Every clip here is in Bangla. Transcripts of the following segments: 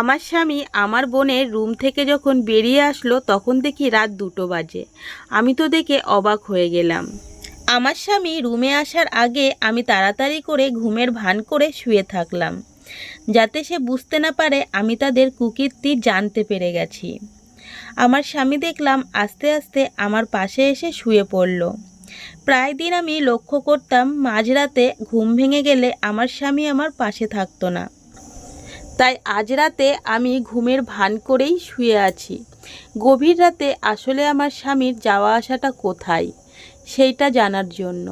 আমার স্বামী আমার বোনের রুম থেকে যখন বেরিয়ে আসলো, তখন দেখি রাত দুটো বাজে। আমি তো দেখে অবাক হয়ে গেলাম। আমার স্বামী রুমে আসার আগে আমি তাড়াতাড়ি করে ঘুমের ভান করে শুয়ে থাকলাম। যাতে সে বুঝতে না পারে আমি তাদের কুকীর্তি জানতে পেরে গেছি। আমার স্বামী দেখলাম আস্তে আস্তে আমার পাশে এসে শুয়ে পড়ল। প্রায় দিন আমি লক্ষ্য করতাম মাঝরাতে ঘুম ভেঙে গেলে আমার স্বামী আমার পাশে থাকতো না। তাই আজ রাতে আমি ঘুমের ভান করেই শুয়ে আছি। গভীর রাতে আসলে আমার স্বামীর যাওয়া আসাটা কোথায়, সেইটা জানার জন্য।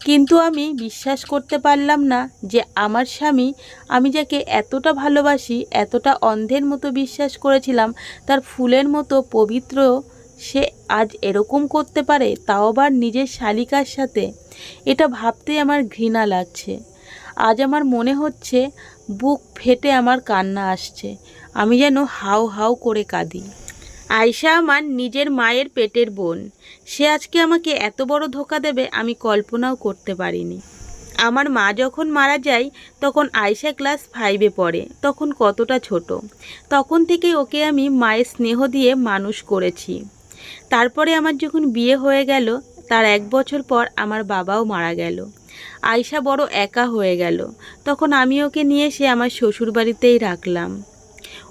কিন্তু আমি বিশ্বাস করতে পারলাম না যে আমার স্বামী আমি যাকে এতটা ভালোবাসি, এতটা অন্ধের মতো বিশ্বাস করেছিলাম, তার ফুলের মতো পবিত্র সে আজ এরকম করতে পারে, তাও আবার নিজের শালিকার সাথে। এটা ভাবতেই আমার ঘৃণা লাগছে। আজ আমার মনে হচ্ছে বুক ফেটে আমার কান্না আসছে। আমি যেন হাউ হাউ করে কাঁদি। আয়শা আমার নিজের মায়ের পেটের বোন। সে আজকে আমাকে এত বড় ধোকা দেবে আমি কল্পনাও করতে পারিনি। আমার মা যখন মারা যায়, তখন আয়শা ক্লাস ফাইভে পড়ে, তখন কতটা ছোট। তখন থেকে ওকে আমি মায়ের স্নেহ দিয়ে মানুষ করেছি। তারপরে আমার যখন বিয়ে হয়ে গেল, তার এক বছর পর আমার বাবাও মারা গেল। আয়শা বড় একা হয়ে গেল। তখন আমি ওকে নিয়ে এসে আমার শ্বশুর বাড়িতেই রাখলাম।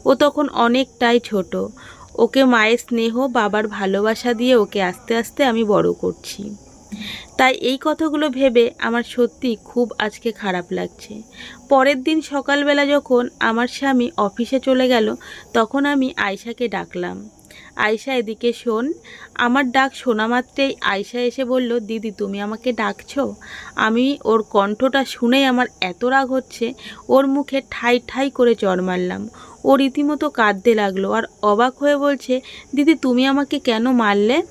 ও তখন অনেকটাই ছোট। ওকে মায়ের স্নেহ, বাবার ভালোবাসা দিয়ে ওকে আস্তে আস্তে আমি বড় করছি। তাই এই কথাগুলো ভেবে আমার সত্যি খুব আজকে খারাপ লাগছে। পরের দিন সকালবেলা যখন আমার স্বামী অফিসে চলে গেল, তখন আমি আয়শাকে ডাকলাম। আয়শা, এদিকে শোন। আমার ডাক শোনা মাত্রেই আয়শা এসে বলল, দিদি, তুমি আমাকে ডাকছো? আমি ওর কণ্ঠটা শুনেই আমার এত রাগ হচ্ছে, ওর মুখে ঠাই ঠাই করে চর মারলাম। ও রীতিমতো কাঁদতে লাগল আর অবাক হয়ে বলছে, দিদি, তুমি আমাকে কেন মারলে?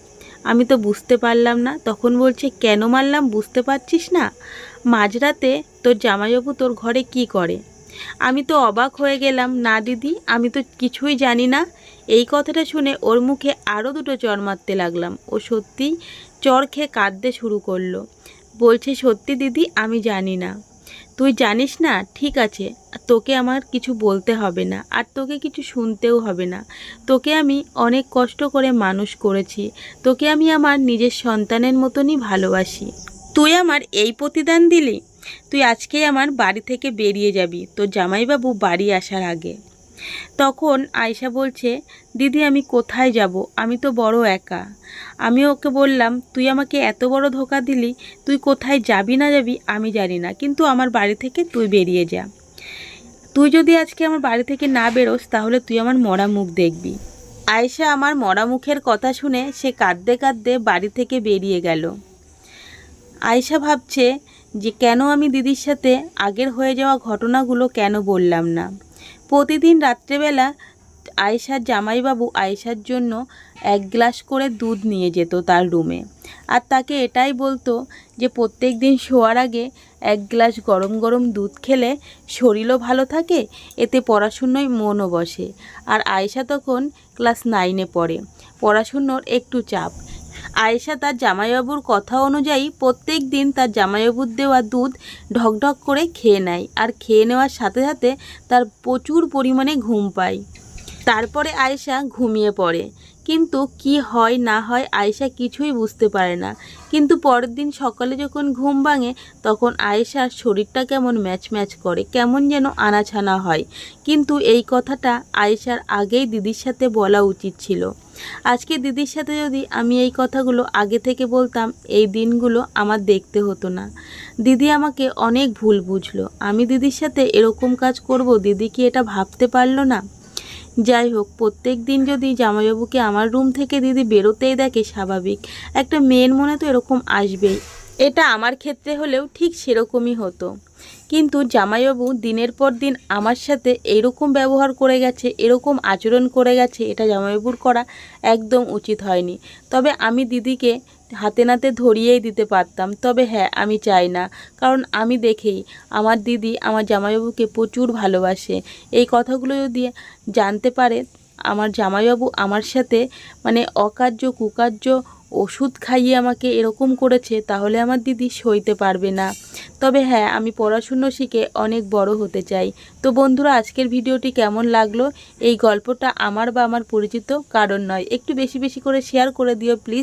আমি তো বুঝতে পারলাম না। তখন বলছে, কেন মারলাম বুঝতে পারছিস না? মাঝরাতে তোর জামাইবাবু তোর ঘরে কি করে? আমি তো অবাক হয়ে গেলাম, না দিদি, আমি তো কিছুই জানি না। এই কথাটা শুনে ওর মুখে আরও দুটো চর মারতে লাগলাম। ও সত্যিই চর খেয়ে কাঁদতে শুরু করল। বলছে, সত্যি দিদি, আমি জানি না। তুই জানিস না? ঠিক আছে তোকে আমার কিছু বলতে হবে না, আর তোকে কিছু শুনতেও হবে না। তোকে আমি অনেক কষ্ট করে মানুষ করেছি। তোকে আমি আমার নিজের সন্তানের মতনই ভালোবাসি। তুই আমার এই প্রতিদান দিলি? তুই আজকেই আমার বাড়ি থেকে বেরিয়ে যাবি। তোর জামাইবাবু বাড়ি আসার আগে। তখন আয়শা বলছে, দিদি, আমি কোথায় যাব? আমি তো বড় একা। আমি ওকে বললাম, তুই আমাকে এত বড় ধোকা দিলি, তুই কোথায় যাবি না যাবি আমি জানি না, কিন্তু আমার বাড়ি থেকে তুই বেরিয়ে যা। তুই যদি আজকে আমার বাড়ি থেকে না বেরোস, তাহলে তুই আমার মরা মুখ দেখবি। আয়শা আমার মরা মুখের কথা শুনে সে কাঁদতে কাঁদতে বাড়ি থেকে বেরিয়ে গেল। আয়শা ভাবছে যে কেন আমি দিদির সাথে আগের হয়ে যাওয়া ঘটনাগুলো কেন বললাম না? প্রতিদিন রাত্রেবেলা আয়েশার জামাইবাবু আয়েশার জন্য এক গ্লাস করে দুধ নিয়ে যেত তার রুমে। আর তাকে এটাই বলতো যে প্রত্যেক দিন শোয়ার আগে এক গ্লাস গরম গরম দুধ খেলে শরীরও ভালো থাকে, এতে পড়াশুনোয় মনও বসে। আর আয়েশা তখন ক্লাস নাইনে পড়ে। পড়াশুনোর একটু চাপ। আয়েশা তার জামাইবাবুর কথা অনুযায়ী প্রত্যেক দিন তার জামাইবাবুর দেওয়া দুধ ঢকঢক করে খেয়ে নেয় আর খেয়ে নেওয়ার সাথে সাথে তার প্রচুর পরিমাণে ঘুম পায়। তারপরে আয়েশা ঘুমিয়ে পড়ে। কিন্তু কি হয় না হয় আয়েশা কিছুই বুঝতে পারে না। কিন্তু পরের দিন সকালে যখন ঘুম ভাঙে, তখন আয়েশার শরীরটা কেমন ম্যাচ ম্যাচ করে, কেমন যেন আনাছানা হয়। কিন্তু এই কথাটা আয়েশার আগেই দিদির সাথে বলা উচিত ছিল। আজকে দিদির সাথে যদি আমি এই কথাগুলো আগে থেকে বলতাম, এই দিনগুলো আমার দেখতে হতো না। দিদি আমাকে অনেক ভুল বুঝলো। আমি দিদির সাথে এরকম কাজ করব, দিদি কি এটা ভাবতে পারল না? যাই হোক, প্রত্যেক দিন যদি জামাইবাবুকে আমার রুম থেকে দিদি বেরোতেই দেখে, স্বাভাবিক। একটা মেয়ের মনে তো এরকম আসবেই। এটা আমার ক্ষেত্রে হলেও ঠিক সেরকমই হতো। কিন্তু জামাইবাবু দিনের পর দিন আমার সাথে এরকম ব্যবহার করে গেছে, এরকম আচরণ করে গেছে, এটা জামাইবাবুর করা একদম উচিত হয়নি। তবে আমি দিদিকে হাতে নাতে ধরিয়েই দিতে পারতাম, তবে হ্যাঁ আমি চাই না। কারণ আমি দেখেই আমার দিদি আমার জামাইবাবুকে প্রচুর ভালোবাসে। এই কথাগুলো যদি জানতে পারে, আমার জামাইবাবু আমার সাথে মানে অকার্য, কুকার্য ওষুধ খাইয়ে আমাকে এরকম করেছে, তাহলে আমার দিদি সইতে পারবে না। তবে হ্যাঁ আমি পড়াশুনো শিখে অনেক বড় হতে চাই। তো বন্ধুরা, আজকের ভিডিওটি কেমন লাগল? এই গল্পটা আমার বা আমার পরিচিত কারণ নয়। একটু বেশি বেশি করে শেয়ার করে দিও প্লিজ